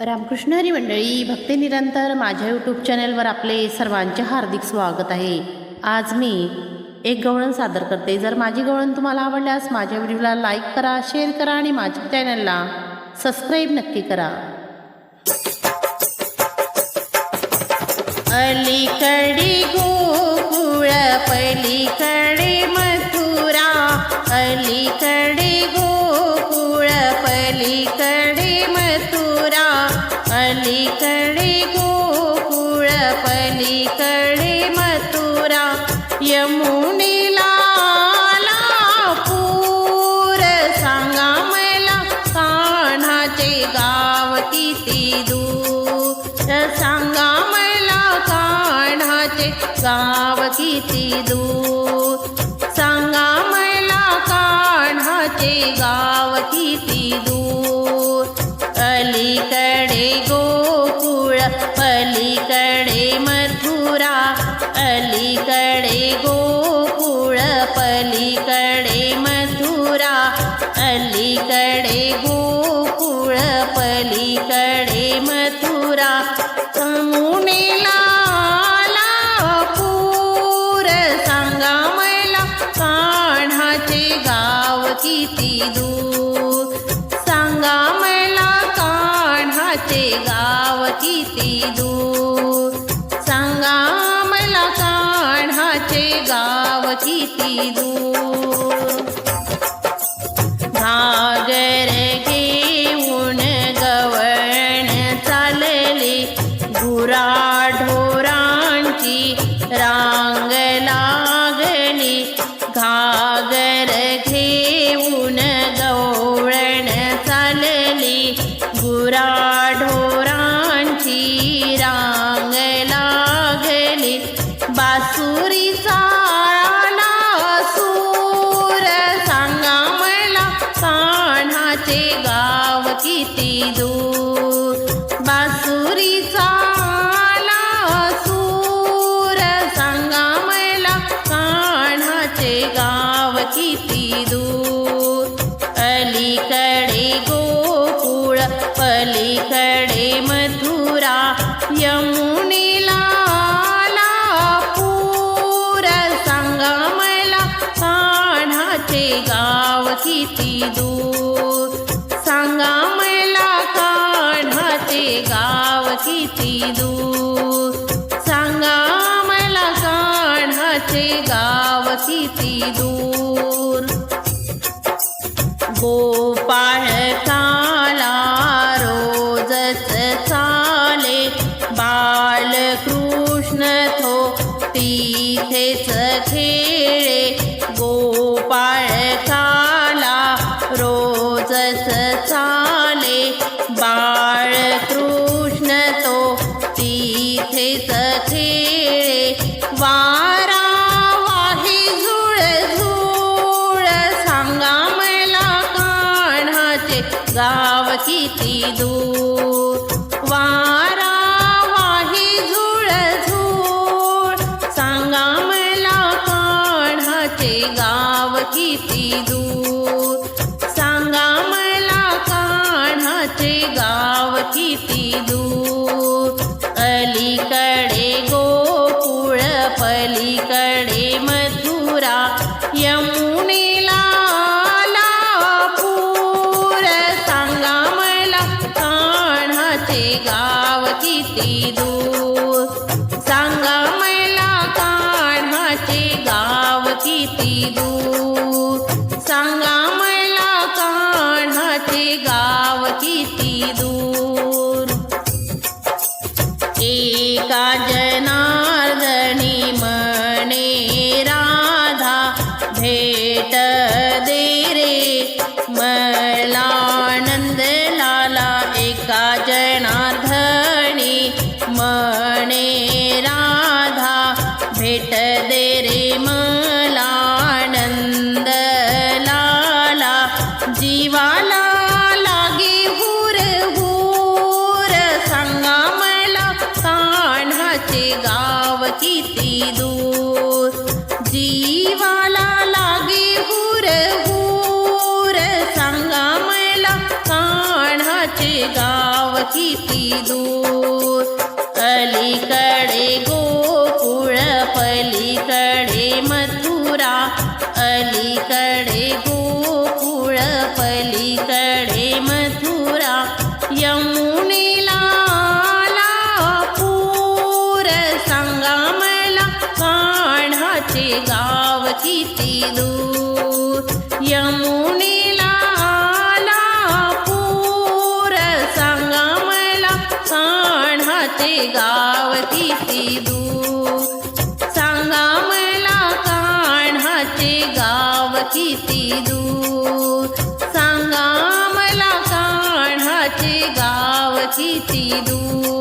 रामकृष्ण हरी मंडळी भक्ती निरंतर माझ्या यूट्यूब चॅनलवर आपले सर्वांचे हार्दिक स्वागत आहे. आज मी एक गवळण सादर करते. जर माझी गवळण तुम्हाला आवडल्यास माझ्या व्हिडिओला लाईक करा शेअर करा आणि माझ्या चॅनलला सबस्क्राईब नक्की करा. अलीकडी गोकुळ पलीकडे मथुरा यमुनेला आला पूर सांगा मला कान्हाचे गाव किती दूर. सांगा मला कान्हाचे गाव किती दूर. अलीकडे गोकुळ पलीकडे मथुरा. अलीकडे गोकुळ पलीकडे मथुरा. मुनेला आला पूर सांगा मला कान्हाचे गाव किती दूर. सांगा मला कान्हाचे गाव घागर घेऊन गवळण चालली गुरा ढोरांची रांग लागली. घागर घेऊन गवळण चालली गुरा ढो यमुनेला आला पूर सांगा मला कान्हाचे गाव किती दूर. सांगा मला कान्हाचे गाव किती दूर. तिथेच खेळे गोपाळ चाला रोजच चाले बाळकृष्ण तो तिथेच खेळे वारा वाही झुळ झुळ सांगा मला कान्हाचे गाव किती दूर. ते गाव किती दूर? सांगा मला कान्हाचे गाव किती दूर? अलीकडे गोकुळ पलीकडे मथुरा यमुनेला पूर सांगा मला कान्हाचे गाव किती दूर? दूर. सांगा मला कान्हाचे गाव किती दूर. एका जनार्दनी मने राधा भेट दे रे. मलानंद लाला एका जनार्दनी मने पलीकडे मथुरा अलीकडे गोकुळ पलीकडे मथुरा. यमुनेला आला पूर सांगा मला काढाचे गाव किती दूर. यमुनेला आला पूर सांगा मला काढाचे गाव किती दूर. कान्हाचे गाव किती दूर? सांगा मला काढाचे गाव किती दूर?